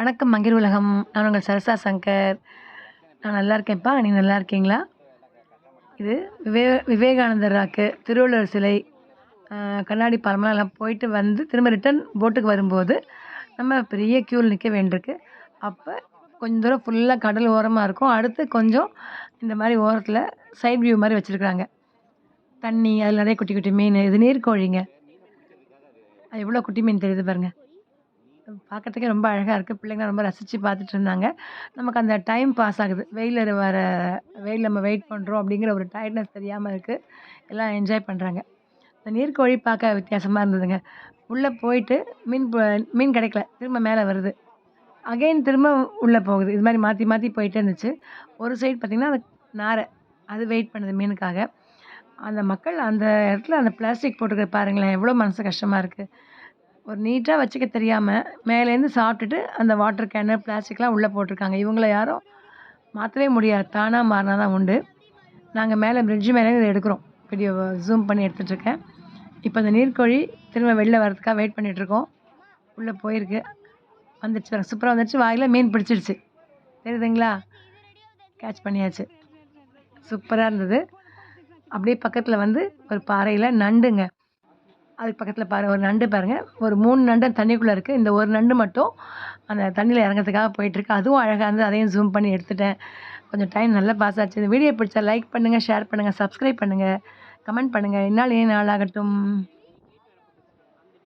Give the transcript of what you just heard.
வணக்கம் மங்கிர் உலகம். நான் உங்கள் சரசா சங்கர். நான் நல்லா இருக்கேன்ப்பா. நீ நல்லா இருக்கீங்களா? இது விவே விவேகானந்தர் ராக்கு திருவள்ளுவர் சிலை. கண்ணாடி பாலம்லாம் எல்லாம் போயிட்டு வந்து திரும்ப ரிட்டன் போட்டுக்கு வரும்போது நம்ம பெரிய க்யூவில் நிற்க வேண்டியிருக்கு. அப்போ கொஞ்சம் தூரம் ஃபுல்லாக கடல் ஓரமாக இருக்கும். அடுத்து கொஞ்சம் இந்த மாதிரி ஓரத்தில் சைட் வியூ மாதிரி வச்சுருக்குறாங்க. தண்ணி அதில் நிறைய குட்டி குட்டி மீன் இது நீர்க்கோழிங்க. அது எவ்வளோ குட்டி மீன் தெரியுது பாருங்கள் பார்க்கறதுக்கே ரொம்ப அழகாக இருக்குது பிள்ளைங்க ரொம்ப ரசித்து பார்த்துட்டு இருந்தாங்க. நமக்கு அந்த டைம் பாஸ் ஆகுது. வெயிலில் வர வெயில் நம்ம வெயிட் பண்ணுறோம் அப்படிங்கிற ஒரு டயர்ட்னஸ் தெரியாமல் இருக்குது எல்லாம் என்ஜாய் பண்ணுறாங்க இந்த நீர்க்கோழி பார்க்க வித்தியாசமாக இருந்ததுங்க. உள்ளே போயிட்டு மீன் மீன் கிடைக்கல. திரும்ப மேலே வருது. அகைன் திரும்ப உள்ளே போகுது. இது மாதிரி மாற்றி மாற்றி போயிட்டே இருந்துச்சு. ஒரு சைடு பார்த்திங்கன்னா அந்த நாரை. அது வெயிட் பண்ணுது மீனுக்காக. அந்த மக்கள் அந்த இடத்துல அந்த பிளாஸ்டிக் போட்டுக்க பாருங்களேன். எவ்வளோ மனசு கஷ்டமாக இருக்குது ஒரு நீட்டாக வச்சுக்க தெரியாமல் மேலேருந்து சாப்பிட்டுட்டு அந்த வாட்டர் கேனு பிளாஸ்டிக்லாம் உள்ளே போட்டிருக்காங்க. இவங்கள யாரும் மாற்றவே முடியாது. தானாக மாறினா தான் உண்டு. நாங்கள் மேலே பிரிட்ஜு மேலே இதை எடுக்கிறோம். வீடியோ ஜூம் பண்ணி எடுத்துகிட்ருக்கேன் இப்போ அந்த நீர்க்கோழி திரும்ப வெளில வரதுக்காக வெயிட் பண்ணிகிட்ருக்கோம் உள்ளே போயிருக்கு. வந்துடுச்சு சூப்பராக வந்துடுச்சு வாயில் மீன் பிடிச்சிடுச்சு தெரியுதுங்களா? கேட்ச் பண்ணியாச்சு. சூப்பராக இருந்தது. அப்படியே பக்கத்தில் வந்து ஒரு பாறையில் நண்டுங்க. அதுக்கு பக்கத்தில் பாரு ஒரு நண்டு பாருங்கள் ஒரு மூணு நண்டு தண்ணிக்குள்ளே இருக்குது இந்த ஒரு நண்டு மட்டும் அந்த தண்ணியில் இறங்கிறதுக்காக போயிட்டுருக்கு. அதுவும் அழகாக இருந்தது அதையும் ஜூம் பண்ணி எடுத்துட்டேன். கொஞ்சம் டைம் நல்லா பாஸ் ஆச்சு. இந்த வீடியோ பிடிச்சா லைக் பண்ணுங்கள் ஷேர் பண்ணுங்கள் சப்ஸ்கிரைப் பண்ணுங்கள் கமெண்ட் பண்ணுங்கள் இந்நாள் ஏன் நாளாகட்டும்.